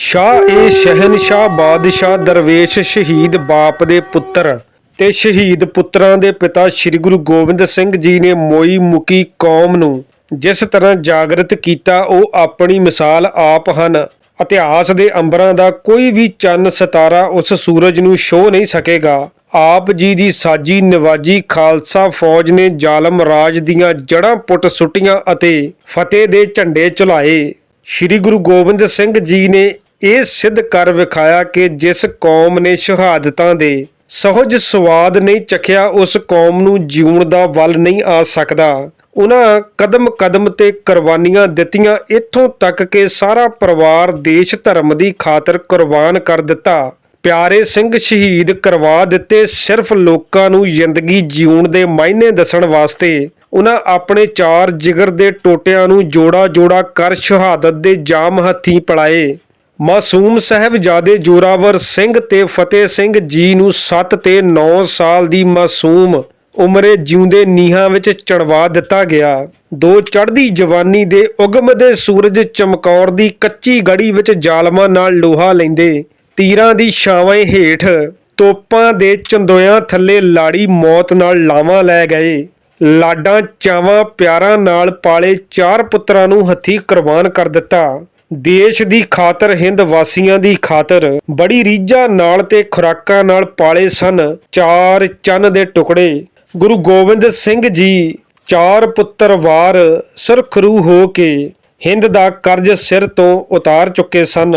ਸ਼ਾਹ ਏ ਸ਼ਹਿਨਸ਼ਾਹ ਬਾਦਸ਼ਾਹ ਦਰਵੇਸ਼ ਸ਼ਹੀਦ ਬਾਪ ਦੇ ਪੁੱਤਰ ਤੇ ਸ਼ਹੀਦ ਪੁੱਤਰਾਂ ਦੇ ਪਿਤਾ ਸ੍ਰੀ ਗੁਰੂ ਗੋਬਿੰਦ ਸਿੰਘ ਜੀ ਨੇ ਮੋਈ ਮੁਕੀ ਕੌਮ ਨੂੰ ਜਿਸ ਤਰ੍ਹਾਂ ਜਾਗਰਤ ਕੀਤਾ, ਉਹ ਆਪਣੀ ਮਿਸਾਲ ਆਪ ਹਨ। ਇਤਿਹਾਸ ਦੇ ਅੰਬਰਾਂ ਦਾ ਕੋਈ ਵੀ ਚੰਨ ਸਿਤਾਰਾ ਉਸ ਸੂਰਜ ਨੂੰ ਛੋ ਨਹੀਂ ਸਕੇਗਾ। ਆਪ ਜੀ ਦੀ ਸਾਜੀ ਨਿਵਾਜੀ ਖਾਲਸਾ ਫੌਜ ਨੇ ਜ਼ਾਲਮ ਰਾਜ ਦੀਆਂ ਜੜ੍ਹਾਂ ਪੁੱਟ ਸੁੱਟੀਆਂ ਅਤੇ ਫਤਿਹ ਦੇ ਝੰਡੇ ਚੁਲਾਏ ਸ੍ਰੀ ਗੁਰੂ ਗੋਬਿੰਦ ਸਿੰਘ ਜੀ ਨੇ ਇਹ ਸਿੱਧ ਕਰ ਵਿਖਾਇਆ ਕਿ ਜਿਸ ਕੌਮ ਨੇ ਸ਼ਹਾਦਤਾਂ ਦੇ ਸਹਜ ਸਵਾਦ ਨਹੀਂ ਚਖਿਆ, ਉਸ ਕੌਮ ਨੂੰ ਜਿਉਣ ਦਾ ਵੱਲ ਨਹੀਂ ਆ ਸਕਦਾ। ਉਹਨਾਂ ਕਦਮ ਕਦਮ ਤੇ ਕੁਰਬਾਨੀਆਂ ਦਿੱਤੀਆਂ। ਇੱਥੋਂ ਤੱਕ ਕਿ ਸਾਰਾ ਪਰਿਵਾਰ ਦੇਸ਼ ਧਰਮ ਦੀ ਖਾਤਰ ਕੁਰਬਾਨ ਕਰ ਦਿੱਤਾ। ਪਿਆਰੇ ਸਿੰਘ ਸ਼ਹੀਦ ਕਰਵਾ ਦਿੱਤੇ ਸਿਰਫ ਲੋਕਾਂ ਨੂੰ ਜ਼ਿੰਦਗੀ ਜਿਉਣ ਦੇ ਮਾਇਨੇ ਦੱਸਣ ਵਾਸਤੇ। ਉਹਨਾਂ ਆਪਣੇ ਚਾਰ ਜਿਗਰ ਦੇ ਟੋਟਿਆਂ ਨੂੰ ਜੋੜਾ ਜੋੜਾ ਕਰ ਸ਼ਹਾਦਤ ਦੇ ਜਾਮ ਹੱਥੀਂ ਪੜਾਏ ਮਾਸੂਮ ਸਾਹਿਬਜ਼ਾਦੇ ਜੋਰਾਵਰ ਸਿੰਘ ਤੇ ਫਤਿਹ ਸਿੰਘ ਜੀ ਨੂੰ 7 ਤੇ 9 ਸਾਲ ਦੀ ਮਾਸੂਮ ਉਮਰੇ ਜਿਉਂਦੇ ਨੀਹਾਂ ਵਿੱਚ ਚੜਵਾ ਦਿੱਤਾ ਗਿਆ। ਦੋ ਚੜ੍ਹਦੀ ਜਵਾਨੀ ਦੇ ਉਗਮ ਦੇ ਸੂਰਜ ਚਮਕੌਰ ਦੀ ਕੱਚੀ ਗੜੀ ਵਿੱਚ ਜ਼ਾਲਮਾਂ ਨਾਲ ਲੋਹਾ ਲੈਂਦੇ। ਤੀਰਾਂ ਦੀ ਛਾਵੇਂ ਹੇਠ ਤੋਪਾਂ ਦੇ ਚੰਦੋਇਆਂ ਥੱਲੇ ਲਾੜੀ ਮੌਤ ਨਾਲ ਲਾਵਾਂ ਲੈ ਗਏ। ਲਾਡਾਂ ਚਾਵਾਂ ਪਿਆਰਾਂ ਨਾਲ ਪਾਲੇ ਚਾਰ ਪੁੱਤਰਾਂ ਨੂੰ ਹੱਥੀ ਕੁਰਬਾਨ ਕਰ ਦਿੱਤਾ। ਦੇਸ਼ ਦੀ ਖਾਤਰ, ਹਿੰਦ ਵਾਸੀਆਂ ਦੀ ਖਾਤਰ ਬੜੀ ਰੀਝਾਂ ਨਾਲ ਤੇ ਖੁਰਾਕਾਂ ਨਾਲ ਪਾਲੇ ਸਨ ਚਾਰ ਚੰਨ ਦੇ ਟੁਕੜੇ। ਗੁਰੂ ਗੋਬਿੰਦ ਸਿੰਘ ਜੀ ਚਾਰ ਪੁੱਤਰ ਵਾਰ ਸੁਰਖਰੂ ਹੋ ਕੇ ਹਿੰਦ ਦਾ ਕਰਜ਼ ਸਿਰ ਤੋਂ ਉਤਾਰ ਚੁੱਕੇ ਸਨ।